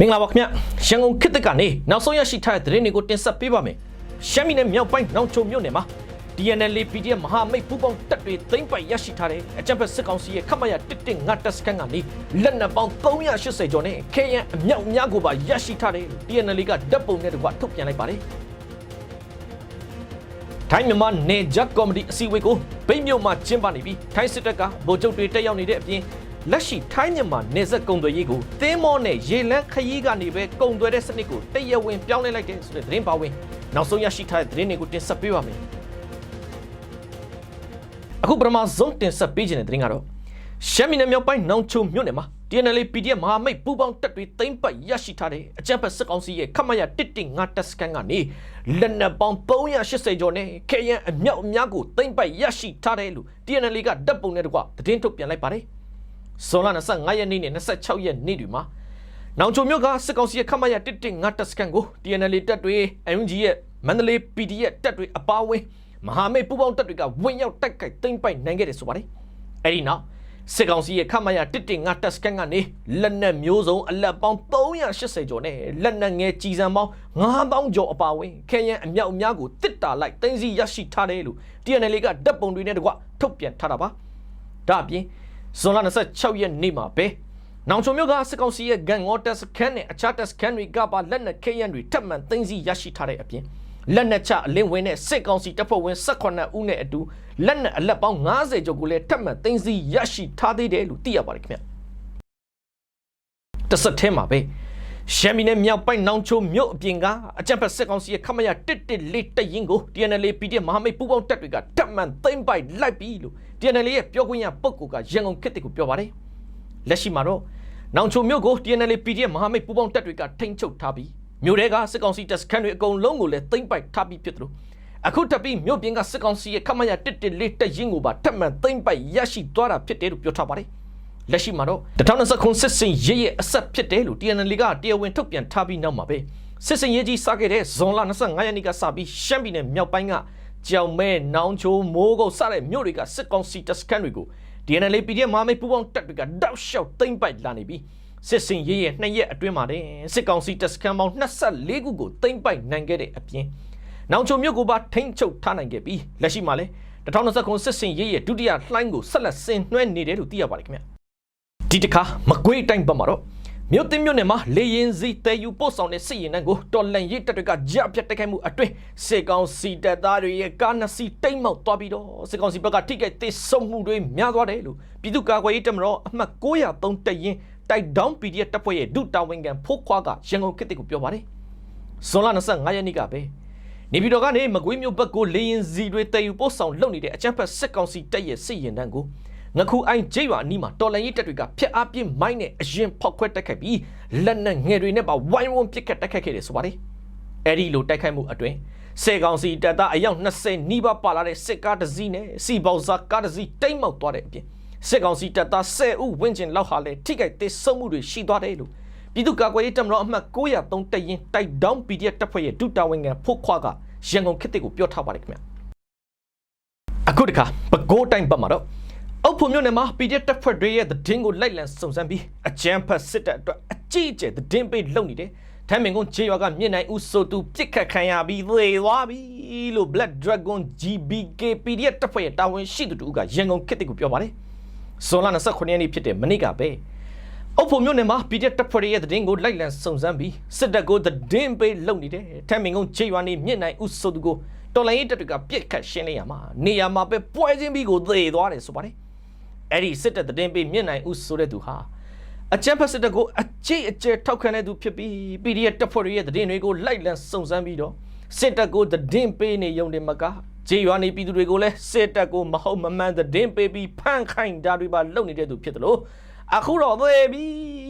မင်္ဂလာပါခင်ဗျရန်ကုန်ခေတ်သစ်ကနေနောက်ဆုံးရရှိထားတဲ့သတင်းတွေကိုတင်ဆက်ပေးပါမယ်ရှမ်းပြည်နယ်မြောက်ပိုင်းနောင်ချုံမြို့နယ်မှာ DNL PDF မဟာမိတ်ပူးပေါင်းတပ်တွေသိမ်းပိုက်ရရှိထားတဲ့အကြံဖက်စစ်ကောင်စီရဲ့ခမရ115တပ်စခန်းကနေလက်နက်ပေါင်း380ကျော်နဲ့ခဲယံအမြောက်အများကိုပါရရှိထားတယ်လို့ DNL ကဓာတ်ပုံနဲ့တကွထုတ်ပြန်လိုက်ပါတယ်ထိုင်းမြန်မာနေဂျတ်ကောမဒီအစည်းအဝေးကိုဗိတ်မြို့မှာကျင်းပနေပြီးထိုင်းစစ်တပ်ကဗိုလ်ချုပ်တွေတက်ရောက်နေတဲ့အပြင် လက်ရှိထိုင်းမြန်မာနေဆက်ကုံသွယ်ရေးကိုသင်းမောနဲ့ရေလန်းခရီးကနေပဲကုံသွယ်တဲ့စနစ်ကိုတရဝင်ပြောင်းလဲလိုက်တဲ့ဆိုတဲ့သတင်းပါဝင်နောက်ဆုံးရရှိထားတဲ့သတင်းတွေကိုတင်ဆက်ပေးပါမယ်အခုပထမဆုံးတင်ဆက်ပေးခြင်းတဲ့သတင်းကတော့ရှမ်းပြည်နယ်မြောက်ပိုင်းနောင်ချုံမြို့နယ်မှာ TNL PDF မဟာမိတ်ပူးပေါင်းတပ်တွေသိမ်းပိုက်ရရှိထားတဲ့အကြမ်းဖက်စစ်ကောင်စီရဲ့ခမရ115တပ်စခန်းကနေလက်နက်ပေါင်း380ကျော်နဲ့ခဲယံအမြောက်အများကိုသိမ်းပိုက်ရရှိထားတယ်လို့ TNL ကတပ်ပုံနဲ့တကွသတင်းထုတ်ပြန်လိုက်ပါတယ်။ ဇွန်လ25ရက်နေ့နဲ့26ရက်နေ့တွေမှာနောင်ချုံမြို့ကစစ်ကောင်စီရဲ့ခမရ115တပ်စခန်းကို TNL တပ်တွေ UNG ရဲ့မန္တလေး PDF တပ်တွေအပါအဝင်မဟာမိတ်ပူးပေါင်းတပ်တွေကဝင်ရောက်တိုက်ခိုက်သိမ်းပိုက်နိုင်ခဲ့တယ်ဆိုပါတယ်။အဲဒီနောက်စစ်ကောင်စီရဲ့ခမရ115တပ်စခန်းကနေလက်နက်မျိုးစုံအလက်ပေါင်း380ကျော်နဲ့လက်နက်ငယ်ကြီးစံပေါင်း9000ကျော်အပါအဝင်ခဲယံအမြောက်အများကိုတစ်တာလိုက်သိမ်းဆီးရရှိထားတယ်လို့ TNL ကဓာတ်ပုံတွေနဲ့တကွထုတ်ပြန်ထားတာပါဒါအပြင် ဇွန်လ26ရက်နေ့မှာပဲနောင်ချုံမြို့ကစစ်ကောင်စီရဲ့ဂန်ငေါတက်စခန်းနဲ့အခြားတက်စခန်းတွေကပါလက်နက်ခဲယံတွေထပ်မံသိမ်းဆီးရရှိထားတဲ့အပြင်လက်နက်ချအလင်းဝင်တဲ့စစ်ကောင်စီတပ်ဖွဲ့ဝင်18ဦးနဲ့အတူလက်နက်အလက်ပေါင်း90ကျော်ကိုလည်းထပ်မံသိမ်းဆည်းရရှိထားသေးတယ်လို့သိရပါတယ်ခင်ဗျတစ်ဆက်တည်းမှာပဲ ရှမ်းပြည်နယ်မြောက်ပိုင်းနောင်ချိုမြို့အပြင်ကအကြံဖက်စစ်ကောင်စီရဲ့ခမရ114တရင်ကို TNL PDF မဟာမိတ်ပူးပေါင်းတပ်တွေကထပ်မံသိမ်းပိုက်လိုက်ပြီလို့ TNL ရဲ့ပြောခွင့်ရပုဂ္ဂိုလ်ကရန်ကုန်ခေတ်ကိုပြောပါတယ်လက်ရှိမှာတော့နောင်ချိုမြို့ကို TNL PDF မဟာမိတ်ပူးပေါင်းတပ်တွေကထိန်းချုပ်ထားပြီးမြို့ထဲကစစ်ကောင်စီတပ်စခန်းတွေအကုန်လုံးကိုလည်းသိမ်းပိုက်ထားပြီးဖြစ်တယ်လို့အခုတက်ပြီးမြို့ပြင်ကစစ်ကောင်စီရဲ့ခမရ114တက်ရင်ကိုပါထပ်မံသိမ်းပိုက်ရရှိသွားတာဖြစ်တယ်လို့ပြောထားပါတယ် လက်ရှိမှာတော့2029စစ်စင်ရေးရဲ့အဆက်ဖြစ်တယ်လို့ TNL ကတရားဝင်ထုတ်ပြန်ထားပြီးနောက်မှာပဲစစ်စင်ရေးကြီးစခဲ့တဲ့ဇွန်လ25ရက်နေ့ကစပြီးရှမ်းပြည်နယ်မြောက်ပိုင်းကကြောင်မဲနောင်ချိုမိုးကုတ်စတဲ့မြို့တွေကစစ်ကောင်စီတပ်စခန်းတွေကို DNL PDF မဟာမိတ်ပူးပေါင်းတပ်တွေကတောက်လျှောက်သိမ်းပိုက်လာနေပြီးစစ်စင်ရေးရဲ့နှစ်ရက်အတွင်းမှာတဲ့စစ်ကောင်စီတပ်စခန်းပေါင်း24ခုကိုသိမ်းပိုက်နိုင်ခဲ့တဲ့အပြင်နောင်ချုံမြို့ကိုပါထိမ့်ချုပ်ထားနိုင်ခဲ့ပြီးလက်ရှိမှာလည်း2029စစ်စင်ရေးရဲ့ဒုတိယလှိုင်းကိုဆက်လက်ဆင်နွှဲနေတယ်လို့သိရပါတယ်ခင်ဗျ ဒီတစ်ခါမကွေးတိုင်းဘက်မှာတော့မြို့သိမ်းမြို့နယ်မှာလေရင်စီတဲယူပို့ဆောင်တဲ့စစ်ရင်တန်းကိုတော်လန်ရိတ်တပ်တွေကကြပြတ်တိုက်ခိုက်မှုအတွင်းစစ်ကောင်စီတပ်သားတွေရဲ့ကားနှစ်စီးတိတ်မောက်သွားပြီးတော့စစ်ကောင်စီဘက်ကထိခိုက်သေးဆုံးမှုတွေများသွားတယ်လို့ပြည်သူ့ကာကွယ်ရေးတပ်မတော်အမှတ်903တပ်ရင်းတိုက်ဒေါင်း PDF တပ်ဖွဲ့ရဲ့ဒုတာဝန်ခံဖိုးခွားကရန်ကုန်ခေတ်ကိုပြောပါတယ်ဇွန်လ25ရက်နေ့ကပဲနေပြည်တော်ကနေမကွေးမြို့ဘက်ကိုလေရင်စီတွေတည်ယူပို့ဆောင်လုပ်နေတဲ့အကြမ်းဖက်စစ်ကောင်စီတပ်ရဲ့စစ်ရင်တန်းကို ငခုအိုင်ဂျိရွာအနီးမှာတော်လန်ရေးတပ်တွေကဖျက်အားပြင်းမိုင်းနဲ့အရင်ဖောက်ခွဲတိုက်ခိုက်ပြီးလက်နက်ငယ်တွေနဲ့ပါဝိုင်းဝန်းပစ်ခတ်တိုက်ခိုက်ခဲ့တယ်ဆိုပါတယ်အဲ့ဒီလိုတိုက်ခိုက်မှုအတွင်းစေကောင်စီတပ်သားအယောက်20နီးပါးပါလာတဲ့စစ်ကားတစ်စီးနဲ့စီပေါဇာကားတစ်စီးတိတ်မောက်သွားတဲ့အပြင်စစ်ကောင်စီတပ်သား10ဦးဝန်းကျင်လောက်ဟာလည်းထိခိုက်သေးဆုံးမှုတွေရှိသွားတယ်လို့ပြည်သူ့ကာကွယ်ရေးတပ်မတော်အမှတ်903တပ်ရင်းတိုက်ဒေါင်း PDF တပ်ဖွဲ့ရဲ့ဒုတာဝန်ခံဖို့ခွားကရန်ကုန်ခေတ်ကိုပြောထားပါတယ်ခင်ဗျအခုတခါပဲခူးတိုင်းဘက်မှာတော့ အုပ်ဖို့မြို့နယ်မှာ PDF တပ်ဖွဲ့တွေရဲ့သတင်းကိုလိုက်လံစုံစမ်းပြီးအကြမ်းဖက်စစ်တပ်အတွက်အကြီးအကျယ်သတင်းပေးလုပ်နေတယ်ထမ်းမင်ကုန်းခြေရွာကမြင့်နိုင်ဦးဆိုသူပြစ်ခတ်ခံရပြီးသေသွားပြီလို့ Black Dragon GBK PDF တပ်ဖွဲ့ရဲ့တာဝန်ရှိသူတို့ကရန်ကုန်ခေတ်ကိုပြောပါတယ်ဇွန်လ29ရက်နေ့ဖြစ်တဲ့မနေ့ကပဲအုပ်ဖို့မြို့နယ်မှာ PDF တပ်ဖွဲ့ရဲ့သတင်းကိုလိုက်လံစုံစမ်းပြီးစစ်တပ်ကိုသတင်းပေးလုပ်နေတယ်ထမ်းမင်ကုန်းခြေရွာနေမြင့်နိုင်ဦးဆိုသူကိုတော်လိုင်းရေးတပ်တွေကပြစ်ခတ်ရှင်းလင်းရမှာနေရာမှာပဲပွဲချင်းပြီးကိုသေသွားတယ်ဆိုပါတယ် အဲ့ဒီစစ်တပ်သတင်းပေးမြင့်နိုင်ဦးဆိုတဲ့သူဟာအကြံဖက်စစ်တပ်ကိုအကြိတ်အကျဲထောက်ခံတဲ့သူဖြစ်ပြီး PDF တပ်ဖွဲ့ရဲ့သတင်းတွေကိုလိုက်လံစုံစမ်းပြီးတော့စစ်တပ်ကိုသတင်းပေးနေရုံတင်မကဂျေရွာနေပြည်သူတွေကိုလည်းစစ်တပ်ကိုမဟုတ်မမှန်သတင်းပေးပြီးဖန်ခိုင်းတာတွေပါလုပ်နေတဲ့သူဖြစ်တယ်လို့အခုတော့သေပြီ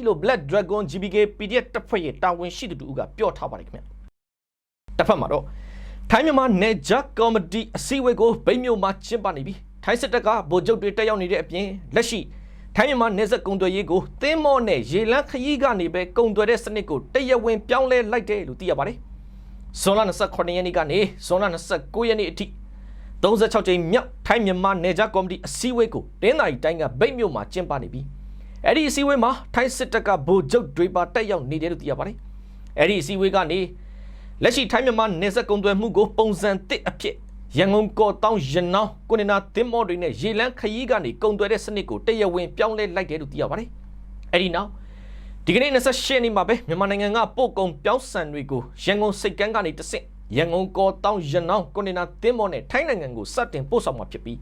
လို့ Black Dragon GBK PDF တပ်ဖွဲ့ရဲ့တာဝန်ရှိသူတို့ကပြောထားပါတယ်ခင်ဗျတစ်ဖက်မှာတော့ထိုင်းမြန်မာနယ်ဂျာကောမဒီအစည်းအဝေးကိုဗိမ်းမြို့မှာကျင်းပနေပြီ ထိုင်းစစ်တပ်ကဗိုလ်ချုပ်တွေတက်ရောက်နေတဲ့အပြင်လက်ရှိထိုင်းမြန်မာနယ်စပ်ကုံသွယ်ရေးကိုသင်းမော့နဲ့ရေလန်းခရီးကနေပဲကုံသွယ်တဲ့စနစ်ကိုတရဝင်ပြောင်းလဲလိုက်တယ်လို့သိရပါတယ်ဇွန်လ29ရက်နေ့ကနေဇွန်လ29ရက်နေ့အထိ36ကြိမ်မြောက်ထိုင်းမြန်မာနယ်ဂျာကောမဒီအစည်းအဝေးကိုတင်းသာရီတိုင်းကဗိတ်မြို့မှာကျင်းပနေပြီးအဲ့ဒီအစည်းအဝေးမှာထိုင်းစစ်တပ်ကဗိုလ်ချုပ်တွေပါတက်ရောက်နေတယ်လို့သိရပါတယ်အဲ့ဒီအစည်းအဝေးကနေလက်ရှိထိုင်းမြန်မာနေဆက်ကုံသွယ်မှုကိုပုံစံတစ်အဖြစ် ရန်ကုန်ကော်တောင်းရနောင်းကိုနေနာသင်းမောတွေနဲ့ရေလန်းခရီးကနေကုံသွယ်တဲ့စနစ်ကိုတရားဝင်ပြောင်းလဲလိုက်တယ်လို့သိရပါတယ်အဲ့ဒီနောက်ဒီကနေ့28ရက်နေ့မှာပဲမြန်မာနိုင်ငံကပို့ကုန်ပြောင်းဆန်တွေကိုရန်ကုန်စိတ်ကမ်းကနေတဆင့်ရန်ကုန်ကော်တောင်းရနောင်းကိုနေနာသင်းမောနဲ့ထိုင်းနိုင်ငံကိုစတင်ပို့ဆောင်မှာဖြစ်ပြီး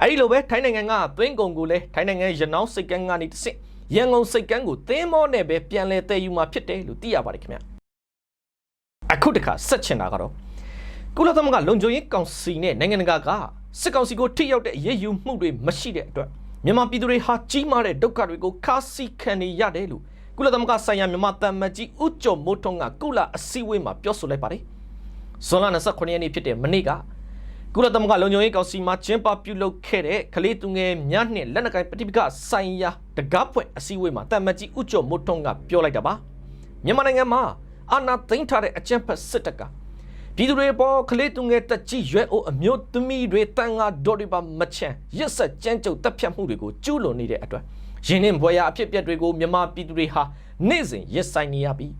အဲဒီလိုပဲထိုင်းနိုင်ငံကသွင်းကုန်ကိုလည်းထိုင်းနိုင်ငံရနောင်းစိတ်ကမ်းကနေတဆင့်ရန်ကုန်စိတ်ကမ်းကိုသင်းမောနဲ့ပဲပြန်လဲတည်ယူမှာဖြစ်တယ်လို့သိရပါတယ်ခင်ဗျအခုတခါဆက်ချင်တာကတော့ ကုလသမဂ္ဂလုံခြုံရေးကောင်စီနဲ့နိုင်ငံတကာကစစ်ကောင်စီကိုထိရောက်တဲ့အရေးယူမှုတွေမရှိတဲ့အတွက်မြန်မာပြည်သူတွေဟာကြီးမားတဲ့ဒုက္ခတွေကိုခါးစီခံနေရတယ်လို့ကုလသမဂ္ဂဆိုင်ရာမြန်မာတမန်ကြီးဦးကျော်မိုးထွန်းကကုလအစည်းအဝေးမှာပြောဆိုလိုက်ပါတယ်ဇွန်လ29ရက်နေ့ဖြစ်တဲ့မနေ့ကကုလသမဂ္ဂလုံခြုံရေးကောင်စီမှာကျင်းပပြုလုပ်ခဲ့တဲ့ကလေးသူငယ်များနှင့်လက်နက်ကိုင်ပဋိပက္ခဆိုင်ရာတကားဖွင့်အစည်းအဝေးမှာတမန်ကြီးဦးကျော်မိုးထွန်းကပြောလိုက်တာပါမြန်မာနိုင်ငံမှာအာဏာသိမ်းထားတဲ့အကြမ်းဖက်စစ်တပ်က ပြည်သူတွေပေါ်ကလေးသူငယ်တက်ကြီးရွယ်အိုအမျိုးသမီးတွေတန်ငါဒေါ်တွေပါမချမ်းရစ်ဆက်ကြမ်းကြုတ်တပ်ဖြတ်မှုတွေကိုကျူးလွန်နေတဲ့အတွက်ရင်းနှင်းဘွယ်ရာအဖြစ်အပျက်တွေကိုမြန်မာပြည်သူတွေဟာနေ့စဉ်ရက်ဆိုင်နေရပြီး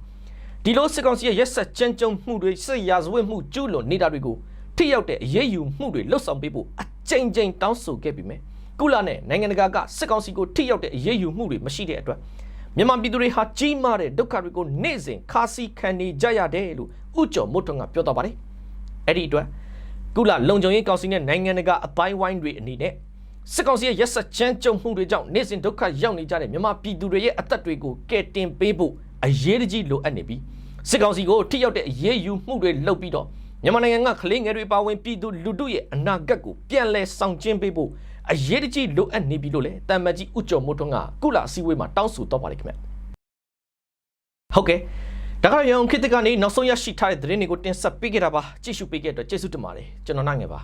ဒီလိုစစ်ကောင်စီရဲ့ရက်ဆက်ကြမ်းကြုတ်မှုတွေစစ်ရာဇဝတ်မှုကျူးလွန်နေတာတွေကိုထိရောက်တဲ့အရေးယူမှုတွေလှုပ်ဆောင်ပေးဖို့အကြိမ်ကြိမ်တောင်းဆိုခဲ့ပြီးမြဲကုလနဲ့နိုင်ငံတကာကစစ်ကောင်စီကိုထိရောက်တဲ့အရေးယူမှုတွေမရှိတဲ့အတွက် မြန်မာပြည်သူတွေဟာကြီးမားတဲ့ဒုက္ခတွေကိုနေ့စဉ်ခါးစီခံနေကြရတယ်လို့ဥကျော်မွတ်ထွန်းကပြောတော့ပါတယ်အဲ့ဒီအတွက်ကုလလုံခြုံရေးကောင်စီနဲ့နိုင်ငံတကာအပိုင်းဝိုင်းတွေအနေနဲ့စစ်ကောင်စီရဲ့ရက်စက်ကြမ်းကြုတ်မှုတွေကြောင့်နေ့စဉ်ဒုက္ခရောက်နေကြတဲ့မြန်မာပြည်သူတွေရဲ့အသက်တွေကိုကယ်တင်ပေးဖို့အရေးတကြီးလိုအပ်နေပြီးစစ်ကောင်စီကိုထိရောက်တဲ့အရေးယူမှုတွေလုပ်ပြီးတော့မြန်မာနိုင်ငံကကလေးငယ်တွေပါဝင်ပြည်သူလူထုရဲ့အနာဂတ်ကိုပြန်လည်ဆောင်ကျင်းပေးဖို့ အရေးတကြီးလိုအပ်နေပြီလို့လည်းတမ်မတ်ကြီးဥကျော်မိုးထွန်းကကုလအစည်းအဝေးမှာတောင်းဆိုတော့ပါတယ်ခင်ဗျဟုတ်ကဲ့ဒါကတော့ရန်ကုန်ခေတ်သစ်ကနေနောက်ဆုံးရရှိထားတဲ့သတင်းတွေကိုတင်ဆက်ပေးခဲ့တာပါကြည့်ရှုပေးခဲ့တဲ့အတွက်ကျေးဇူးတင်ပါတယ်ကျွန်တော်နိုင်ငယ်ပါ